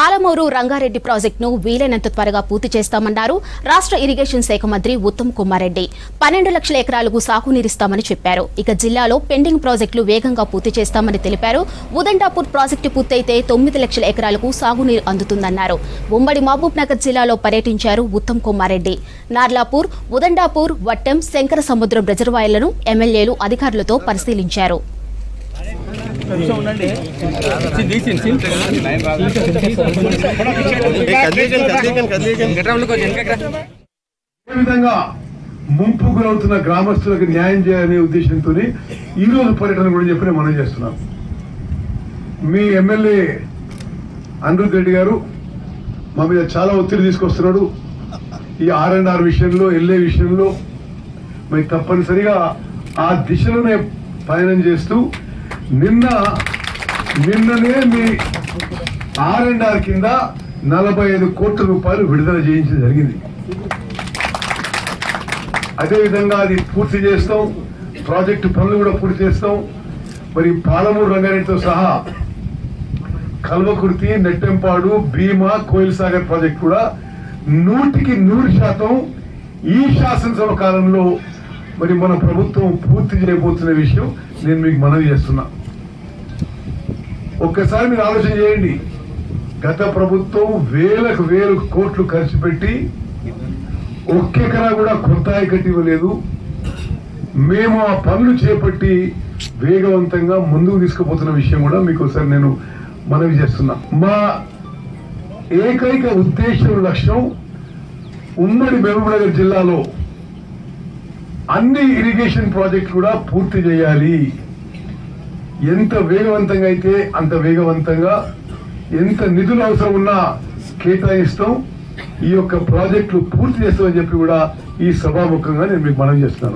పాలమూరు రంగారెడ్డి ప్రాజెక్టును వీలైనంత త్వరగా పూర్తి చేస్తామన్నారు రాష్ట్ర ఇరిగేషన్ శాఖ మంత్రి ఉత్తమ్ కుమార్ రెడ్డి. పన్నెండు లక్షల ఎకరాలకు సాగునీరిస్తామని చెప్పారు. ఇక జిల్లాలో పెండింగ్ ప్రాజెక్టులు వేగంగా పూర్తి చేస్తామని తెలిపారు. ఉదండాపూర్ ప్రాజెక్టు పూర్తయితే తొమ్మిది లక్షల ఎకరాలకు సాగునీరు అందుతుందన్నారు. ఉమ్మడి మహబూబ్ నగర్ జిల్లాలో పర్యటించారు ఉత్తమ్ కుమార్ రెడ్డి. నార్లాపూర్ ఉదండాపూర్ వట్టెం శంకర సముద్రం రిజర్వాయర్లను ఎమ్మెల్యేలు అధికారులతో పరిశీలించారు. విధంగా ముంపు గురవుతున్న గ్రామస్తులకు న్యాయం చేయాలనే ఉద్దేశంతో ఈ రోజు పర్యటన కూడా చెప్పి మనం చేస్తున్నాం. మీ ఎమ్మెల్యే అనిరుద్ రెడ్డి గారు మా మీద చాలా ఒత్తిడి తీసుకొస్తున్నాడు. ఈ ఆర్ అండ్ ఆర్ విషయంలో ఎల్ఏ విషయంలో మరి తప్పనిసరిగా ఆ దిశలోనే పయనం చేస్తూ నిన్న నిన్ననే మీ ఆర్ అండ్ ఆర్ కింద నలభై ఐదు కోట్ల రూపాయలు విడుదల చేయించడం జరిగింది. అదేవిధంగా అది పూర్తి చేస్తాం ప్రాజెక్టు పనులు కూడా పూర్తి చేస్తాం. మరి పాలమూరు రంగారెడ్డితో సహా కల్వకుర్తి నెట్టెంపాడు భీమా కోయిల్ సాగర్ ప్రాజెక్ట్ కూడా నూటికి నూరు శాతం ఈ శాసనసభ కాలంలో మరి మన ప్రభుత్వం పూర్తి చేయబోతున్న విషయం నేను మీకు మనవి చేస్తున్నా. ఒక్కసారి మీరు ఆలోచన చేయండి. గత ప్రభుత్వం వేలకు వేలు కోట్లు ఖర్చు పెట్టి ఒక్కెకరా కూడా కొత్తాయి కట్టి ఇవ్వలేదు. మేము ఆ పనులు చేపట్టి వేగవంతంగా ముందుకు తీసుకుపోతున్న విషయం కూడా మీకు ఒకసారి నేను మనవి చేస్తున్నా. మా ఏకైక ఉద్దేశం లక్ష్యం ఉమ్మడి మహబూబ్నగర్ జిల్లాలో అన్ని ఇరిగేషన్ ప్రాజెక్ట్ కూడా పూర్తి చేయాలి. ఎంత వేగవంతంగా అయితే అంత వేగవంతంగా ఎంత నిధులు అవసరం ఉన్నా కేటాయిస్తాం. ఈ యొక్క ప్రాజెక్టులు పూర్తి చేస్తామని చెప్పి కూడా ఈ సభాముఖంగా నేను మీకు మనం చేస్తున్నాను.